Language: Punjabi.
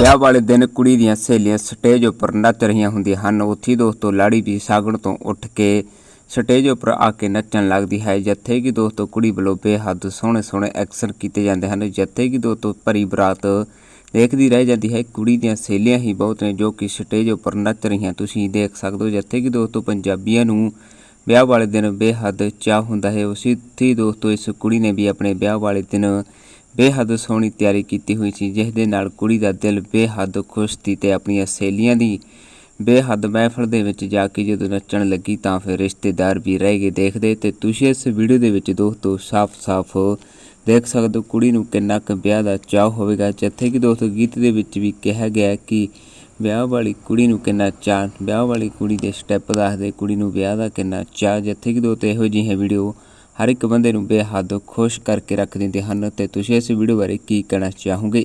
ਵਿਆਹ ਵਾਲੇ ਦਿਨ ਕੁੜੀ ਦੀਆਂ ਸਹੇਲੀਆਂ ਸਟੇਜ ਉੱਪਰ ਨੱਚ ਰਹੀਆਂ ਹੁੰਦੀਆਂ ਹਨ। ਉੱਥੇ ਦੋਸਤੋ ਲਾੜੀ ਵੀ ਸਾਗਣ ਤੋਂ ਉੱਠ ਕੇ ਸਟੇਜ ਉੱਪਰ ਆ ਕੇ ਨੱਚਣ ਲੱਗਦੀ ਹੈ। ਜਿੱਥੇ ਕਿ ਦੋਸਤੋ ਕੁੜੀ ਵੱਲੋਂ ਬੇਹੱਦ ਸੋਹਣੇ ਸੋਹਣੇ ਐਕਸ਼ਨ ਕੀਤੇ ਜਾਂਦੇ ਹਨ। ਜਿੱਥੇ ਕਿ ਦੋਸਤੋ ਭਰੀ ਬਰਾਤ ਦੇਖਦੀ ਰਹਿ ਜਾਂਦੀ ਹੈ। ਕੁੜੀ ਦੀਆਂ ਸਹੇਲੀਆਂ ਹੀ ਬਹੁਤ ਨੇ ਜੋ ਕਿ ਸਟੇਜ ਉੱਪਰ ਨੱਚ ਰਹੀਆਂ। ਤੁਸੀਂ ਦੇਖ ਸਕਦੇ ਹੋ ਜਿੱਥੇ ਕਿ ਦੋਸਤੋ ਪੰਜਾਬੀਆਂ ਨੂੰ ਵਿਆਹ ਵਾਲੇ ਦਿਨ ਬੇਹੱਦ ਚਾਹ ਹੁੰਦਾ ਹੈ। ਉਸੇ ਤੇ ਦੋਸਤੋ ਇਸ ਕੁੜੀ ਨੇ ਵੀ ਆਪਣੇ ਵਿਆਹ ਵਾਲੇ ਦਿਨ ਬੇਹੱਦ ਸੋਹਣੀ ਤਿਆਰੀ ਕੀਤੀ ਹੋਈ ਸੀ ਜਿਸ ਦੇ ਨਾਲ ਕੁੜੀ ਦਾ ਦਿਲ ਬੇਹੱਦ ਖੁਸ਼ ਸੀ ਤੇ ਆਪਣੀਆਂ ਸਹੇਲੀਆਂ ਦੀ ਬੇਹੱਦ ਮਹਿਫਲ ਦੇ ਵਿੱਚ ਜਾ ਕੇ ਜਦੋਂ ਨੱਚਣ ਲੱਗੀ ਤਾਂ ਫਿਰ ਰਿਸ਼ਤੇਦਾਰ ਵੀ ਰਹਿ ਗਏ ਦੇਖਦੇ ਤੇ ਤੁਸੀਂ ਇਸ ਵੀਡੀਓ ਦੇ ਵਿੱਚ ਦੋਸਤੋ ਸਾਫ਼-ਸਾਫ਼ ਦੇਖ ਸਕਦੇ ਹੋ ਕੁੜੀ ਨੂੰ ਕਿੰਨਾ ਕੁ ਵਿਆਹ ਦਾ ਚਾਅ ਹੋਵੇਗਾ, ਜਿੱਥੇ ਕਿ ਦੋਸਤੋ ਗੀਤ ਦੇ ਵਿੱਚ ਵੀ ਕਿਹਾ ਗਿਆ ਕਿ ਵਿਆਹ ਵਾਲੀ ਕੁੜੀ ਨੂੰ ਕਿੰਨਾ ਚਾਅ, ਵਿਆਹ ਵਾਲੀ ਕੁੜੀ ਦੇ ਸਟੈਪ ਦੱਸਦੇ ਕੁੜੀ ਨੂੰ ਵਿਆਹ ਦਾ ਕਿੰਨਾ ਚਾਅ, ਜਿੱਥੇ ਕਿ ਦੋਸਤੋ ਇਹੋ ਜਿਹੀ ਵੀਡੀਓ ਹਰ ਇੱਕ ਬੰਦੇ ਨੂੰ ਬੇਹੱਦ ਖੁਸ਼ ਕਰਕੇ ਰੱਖ ਦਿੰਦੇ ਹਨ ਤੇ ਤੁਸੀਂ ਇਸ ਵੀਡੀਓ ਬਾਰੇ ਕੀ ਕਹਿਣਾ ਚਾਹੋਗੇ?